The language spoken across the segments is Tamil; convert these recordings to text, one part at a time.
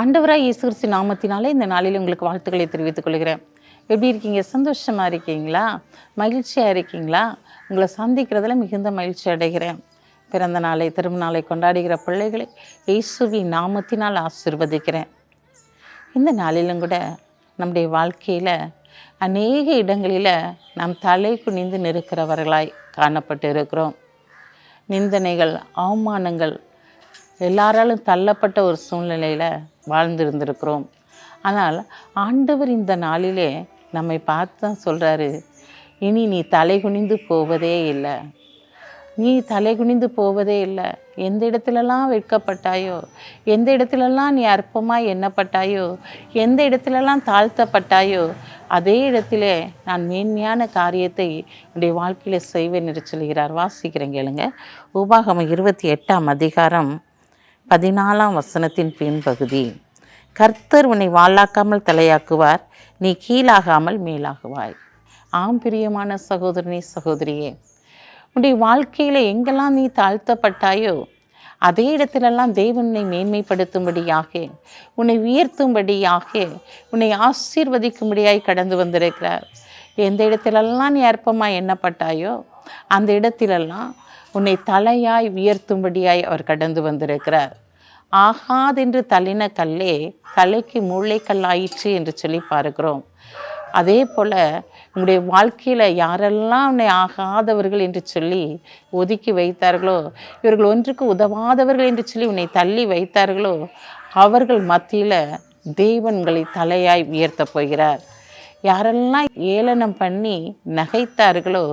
ஆண்டவராக இயேசு கிறிஸ்து நாமத்தினாலே இந்த நாளில் உங்களுக்கு வாழ்த்துக்களை தெரிவித்துக் கொள்கிறேன். எப்படி இருக்கீங்க? சந்தோஷமாக இருக்கீங்களா? மகிழ்ச்சியாக இருக்கீங்களா? உங்களை சந்திக்கிறதுல மிகுந்த மகிழ்ச்சி அடைகிறேன். பிறந்த நாளை திரும்ப நாளை கொண்டாடுகிற பிள்ளைகளை இயேசுவின் நாமத்தினால் ஆசிர்வதிக்கிறேன். இந்த நாளிலும் கூட நம்முடைய வாழ்க்கையில் அநேக இடங்களில் நாம் தலை குனிந்து நிற்கிறவர்களாய் காணப்பட்டு இருக்கிறோம் நிந்தனைகள் அவமானங்கள் எல்லாராலும் தள்ளப்பட்ட ஒரு சூழ்நிலையில் வாழ்ந்திருந்திருக்கிறோம். ஆனால் ஆண்டவர் இந்த நாளிலே நம்மை பார்த்து தான் சொல்கிறாரு இனி நீ தலை குனிந்து போவதே இல்லை. நீ தலை குனிந்து போவதே இல்லை. எந்த இடத்துலலாம் வெட்கப்பட்டாயோ எந்த இடத்துலலாம் நீ அற்பமாக எண்ணப்பட்டாயோ எந்த இடத்துலலாம் தாழ்த்தப்பட்டாயோ அதே இடத்திலே நான் மேன்மையான காரியத்தை என்னுடைய வாழ்க்கையில் செய்வேன் என்று சொல்கிறார். வாசிக்கிறேன் கேளுங்க. உபாகம இருபத்தி எட்டாம் அதிகாரம் பதினாலாம் வசனத்தின் பின்பகுதி. கர்த்தர் உன்னை வாளாக்காமல் தலையாக்குவார் நீ கீழாகாமல் மேலாகுவாய். ஆம் பிரியமான சகோதரனே சகோதரியே உன்னுடைய வாழ்க்கையில் எங்கெல்லாம் நீ தாழ்த்தப்பட்டாயோ அதே இடத்திலெல்லாம் தேவனை மேன்மைப்படுத்தும்படியாக உன்னை உயர்த்தும்படியாக உன்னை ஆசீர்வதிக்கும்படியாய் கடந்து வந்திருக்கிறார். எந்த இடத்திலெல்லாம் நீ அற்பமாக எண்ணப்பட்டாயோ அந்த இடத்திலெல்லாம் உன்னை தலையாய் உயர்த்தும்படியாய் அவர் கடந்து வந்திருக்கிறார். ஆகாதென்று தள்ளின கல்லே தலைக்கு மூளைக்கல்லாயிற்று என்று சொல்லி பார்க்கிறோம். அதே போல் உங்களுடைய வாழ்க்கையில் யாரெல்லாம் உன்னை ஆகாதவர்கள் என்று சொல்லி ஒதுக்கி வைத்தார்களோ இவர்கள் ஒன்றுக்கு உதவாதவர்கள் என்று சொல்லி உன்னை தள்ளி வைத்தார்களோ அவர்கள் மத்தியில் தேவன் உங்களை தலையாய் உயர்த்தப் போகிறார். யாரெல்லாம் ஏளனம் பண்ணி நகைத்தார்களோ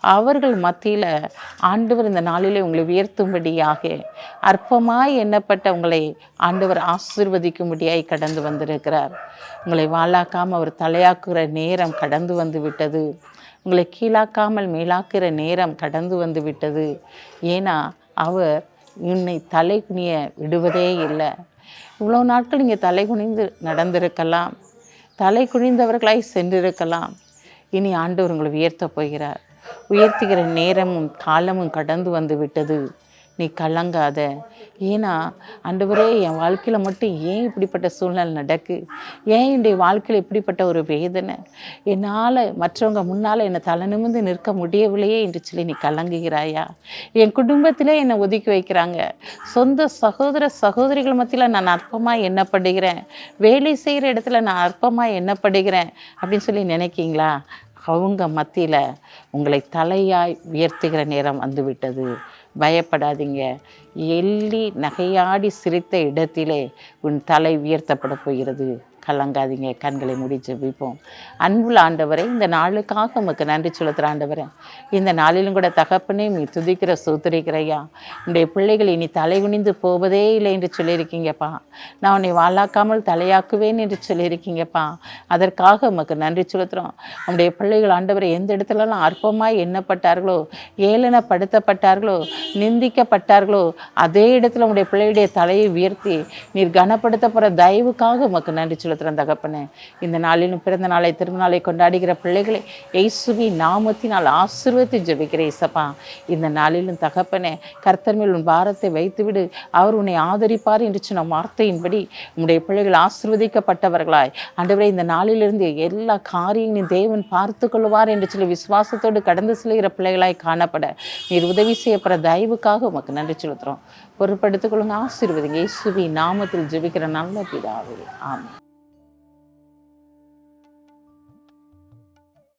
அவர்கள் மத்தியில் ஆண்டவர் இந்த நாளிலே உங்களை உயர்த்தும்படியாக அற்பமாய் எண்ணப்பட்ட உங்களை ஆண்டவர் ஆசிர்வதிக்கும்படியாய் கடந்து வந்திருக்கிறார். உங்களை வாழாக்காமல் அவர் தலையாக்குகிற நேரம் கடந்து வந்து விட்டது. உங்களை கீழாக்காமல் மேலாக்குகிற நேரம் கடந்து வந்து விட்டது. ஏன்னா அவர் உன்னை தலை குனிய விடுவதே இல்லை. இவ்வளோ நாட்கள் நீங்கள் தலை குனிந்து நடந்திருக்கலாம். தலை குனிந்தவர்களாய் சென்றிருக்கலாம். இனி ஆண்டவர் உங்களை உயர்த்தப் போகிறார். உயர்த்துகிற நேரமும் காலமும் கடந்து வந்து விட்டது. நீ கலங்காத. ஏன்னா ஆண்டவரே என் வாழ்க்கையில் மட்டும் ஏன் இப்படிப்பட்ட சூழ்நிலை நடக்கு? ஏன் என்னுடைய வாழ்க்கையில் இப்படிப்பட்ட ஒரு வேதனை? என்னால் மற்றவங்க முன்னால் என்னை தலை நிமிந்து நிற்க முடியவில்லையே என்று சொல்லி நீ கலங்குகிறாயா? என் குடும்பத்திலே என்னை ஒதுக்கி வைக்கிறாங்க. சொந்த சகோதர சகோதரிகள் மத்தியில் நான் அற்பமாக எண்ணப்படுகிறேன். வேலை செய்கிற இடத்துல நான் அற்பமாக எண்ணப்படுகிறேன் அப்படின்னு சொல்லி நினைக்கிங்களா? அவங்க மத்தியில் உங்களை தலையாய் உயர்த்துகிற நேரம் வந்துவிட்டது. பயப்படாதீங்க. எள்ளி நகையாடி சிரித்த இடத்திலே உன் தலை உயர்த்தப்பட போகிறது. கலங்காதீங்க கண்களை மூடி ஜெபிப்போம். அன்புள்ள ஆண்டவரை இந்த நாளுக்காக உமக்கு நன்றி செலுத்துகிற ஆண்டவரை இந்த நாளிலும் கூட தகப்பனே நீ துதிக்கிற சூத்திரிக்கிறையா உன்னுடைய பிள்ளைகள் இனி தலை குனிந்து போவதே இல்லை என்று சொல்லியிருக்கீங்கப்பா. நான் உன்னை வாழாக்காமல் தலையாக்குவேன் என்று சொல்லியிருக்கீங்கப்பா. அதற்காக உமக்கு நன்றி செலுத்துகிறோம் உன்னுடைய பிள்ளைகள் ஆண்டவரை எந்த இடத்துலலாம் அற்பமாக எண்ணப்பட்டார்களோ ஏளனப்படுத்தப்பட்டார்களோ நிந்திக்கப்பட்டார்களோ அதே இடத்துல உங்களுடைய பிள்ளையுடைய தலையை உயர்த்தி நீர் கனப்படுத்த போகிற தயவுக்காக உமக்கு நன்றி செலுத்துகிறேன் தகப்பனே. இந்த நாளிலும் பிறந்த நாளை திருநாளை கொண்டாடுகிற பிள்ளைகளை இயேசுவி நாமத்தினால் ஆசீர்வதித்து ஜெபிக்கிறேன் இசப்பா. இந்த நாளிலும் தகப்பனே கர்த்தர் மேல் உன் பாரத்தை வைத்துவிடு. அவர் உன்னை ஆதரிப்பார் என்று சொன்ன வார்த்தையின்படி உம்முடைய பிள்ளைகள் ஆசிர்வதிக்கப்பட்டவர்களாய். அன்றுவரை இந்த நாளிலிருந்து எல்லா காரியங்களையும் தேவன் பார்த்து கொள்வார் என்று சொல்லி விசுவாசத்தோடு கடந்து செல்கிற பிள்ளைகளாய் காணப்பட. நீர் உதவி செய்யப்படுற தயவுக்காக உமக்கு நன்றி செலுத்துகிறோம் பொருட்படுத்திக் கொள்ளுங்க ஆசீர்வதிங்க. இயேசுவி நாமத்தில் ஜெபிக்கிற நல்ல பிதாவே. ஆமாம்